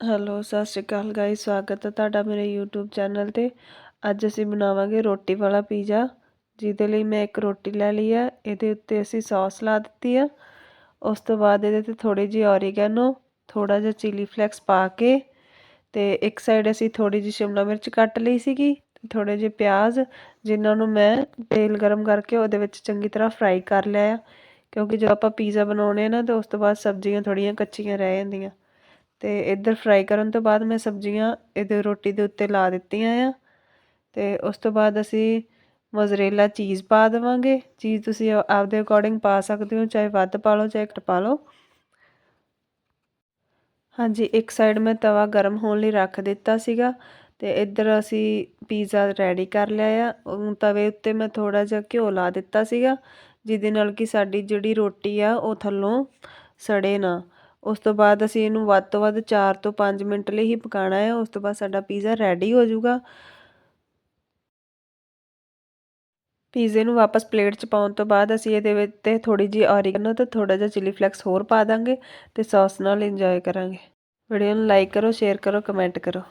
Hello, ਸਤਿ ਸ਼੍ਰੀ ਅਕਾਲ guys ਸਵਾਗਤ ਹੈ ਤੁਹਾਡਾ ਮੇਰੇ YouTube ਚੈਨਲ ਤੇ। ਅੱਜ ਅਸੀਂ ਬਣਾਵਾਂਗੇ ਰੋਟੀ ਵਾਲਾ ਪੀਜ਼ਾ ਜਿਹਦੇ ਲਈ ਮੈਂ ਇੱਕ ਰੋਟੀ ਲੈ ਲਈ ਆ ਇਹਦੇ ਉੱਤੇ ਅਸੀਂ ਸੌਸ ਲਾ ਦਿੱਤੀ ਆ ਉਸ ਤੋਂ ਬਾਅਦ ਇਹਦੇ ਤੇ ਥੋੜੀ ਜਿਹੀ ਔਰੀਗੈਨੋ ਥੋੜਾ ਜਿਹਾ ਚਿਲੀ ਫਲੈਕਸ ਪਾ ਕੇ ਤੇ ਇੱਕ ਸਾਈਡ ਅਸੀਂ ਥੋੜੀ ਜਿਹੀ ਸ਼ਿਮਲਾ ਮਿਰਚ ਕੱਟ ਲਈ ਸੀਗੀ ਤੇ ਥੋੜੇ ਜਿਹੇ ਪਿਆਜ਼, ਜਿਨ੍ਹਾਂ ਨੂੰ ਮੈਂ ਤੇਲ ਗਰਮ ਕਰਕੇ ਉਹਦੇ ਵਿੱਚ ਚੰਗੀ ਤਰ੍ਹਾਂ ਫਰਾਈ ਕਰ ਲਿਆ ਕਿਉਂਕਿ ਜਦੋਂ ਆਪਾਂ ਪੀਜ਼ਾ ਬਣਾਉਣੇ ਆ ਨਾ, ਤੇ ਉਸ ਤੋਂ ਬਾਅਦ ਸਬਜ਼ੀਆਂ ਥੋੜੀਆਂ ਕੱਚੀਆਂ ਰਹਿ ਜਾਂਦੀਆਂ। ਅਤੇ ਇੱਧਰ ਫਰਾਈ ਕਰਨ ਤੋਂ ਬਾਅਦ ਮੈਂ ਸਬਜ਼ੀਆਂ ਇਹਦੇ ਰੋਟੀ ਦੇ ਉੱਤੇ ਲਾ ਦਿੱਤੀਆਂ ਆ। ਅਤੇ ਉਸ ਤੋਂ ਬਾਅਦ ਅਸੀਂ ਮੋਜ਼ਰੇਲਾ ਚੀਜ਼ ਪਾ ਦੇਵਾਂਗੇ। ਚੀਜ਼ ਤੁਸੀਂ ਆਪਦੇ ਅਕੋਰਡਿੰਗ ਪਾ ਸਕਦੇ ਹੋ, ਚਾਹੇ ਵੱਧ ਪਾ ਲਓ, ਚਾਹੇ ਘੱਟ ਪਾ ਲਓ। ਹਾਂਜੀ, ਇੱਕ ਸਾਈਡ ਮੈਂ ਤਵਾ ਗਰਮ ਹੋਣ ਲਈ ਰੱਖ ਦਿੱਤਾ ਸੀਗਾ ਤੇ ਇੱਧਰ ਅਸੀਂ ਪੀਜ਼ਾ ਰੈਡੀ ਕਰ ਲਿਆ ਆ। ਤਵੇ ਉੱਤੇ ਮੈਂ ਥੋੜਾ ਜਿਹਾ ਘਿਓ ਲਾ ਦਿੱਤਾ ਸੀਗਾ, ਜਿਹਦੇ ਨਾਲ ਕਿ ਸਾਡੀ ਜਿਹੜੀ ਰੋਟੀ ਆ ਉਹ ਥੱਲੋਂ ਸੜੇ ਨਾ। ਉਸ ਤੋਂ ਬਾਅਦ ਅਸੀਂ ਇਹਨੂੰ ਵੱਧ ਤੋਂ ਵੱਧ 4 ਤੋਂ 5 ਮਿੰਟ ਲਈ ਹੀ ਪਕਾਉਣਾ ਹੈ। ਉਸ ਤੋਂ ਬਾਅਦ ਸਾਡਾ ਪੀਜ਼ਾ ਰੈਡੀ ਹੋ ਜਾਊਗਾ। ਪੀਜ਼ੇ ਨੂੰ ਵਾਪਸ ਪਲੇਟ 'ਚ ਪਾਉਣ ਤੋਂ ਬਾਅਦ ਅਸੀਂ ਇਹਦੇ ਵਿੱਚ ਤੇ ਥੋੜੀ ਜੀ ਔਰੀਗਨੋ ਤੇ ਥੋੜਾ ਜਿਹਾ ਚਿਲੀ ਫਲੈਕਸ ਹੋਰ ਪਾ ਦਾਂਗੇ ਤੇ ਸੌਸ ਨਾਲ ਇੰਜੋਏ ਕਰਾਂਗੇ। ਵੀਡੀਓ ਨੂੰ ਲਾਈਕ ਕਰੋ ਸ਼ੇਅਰ ਕਰੋ ਕਮੈਂਟ ਕਰੋ।